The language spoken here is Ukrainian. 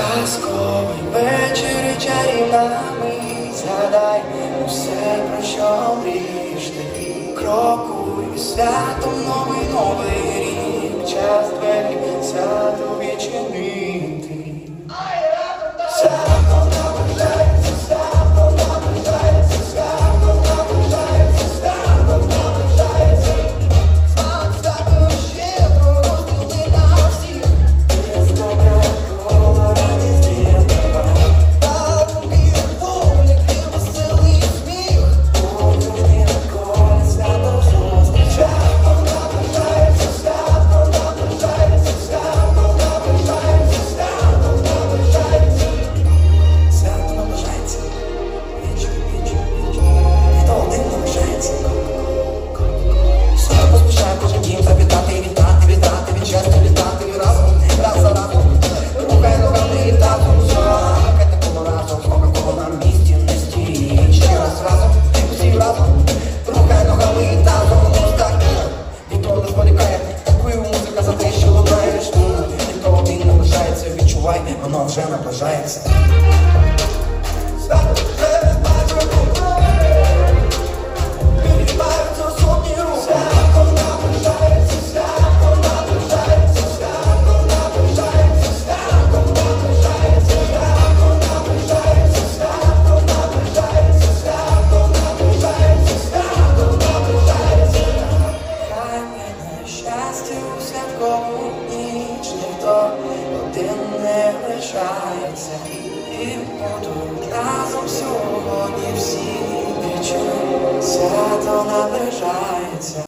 казковий вечір і чарівна мить Згадай усе, про що мрієш ти крокуй святом новий новий рік. відчувай, воно вже наближається. Щастя у святкову ніч ніхто не ти не лишається, і будуть разом сьогодні всі нічого, свято наближається.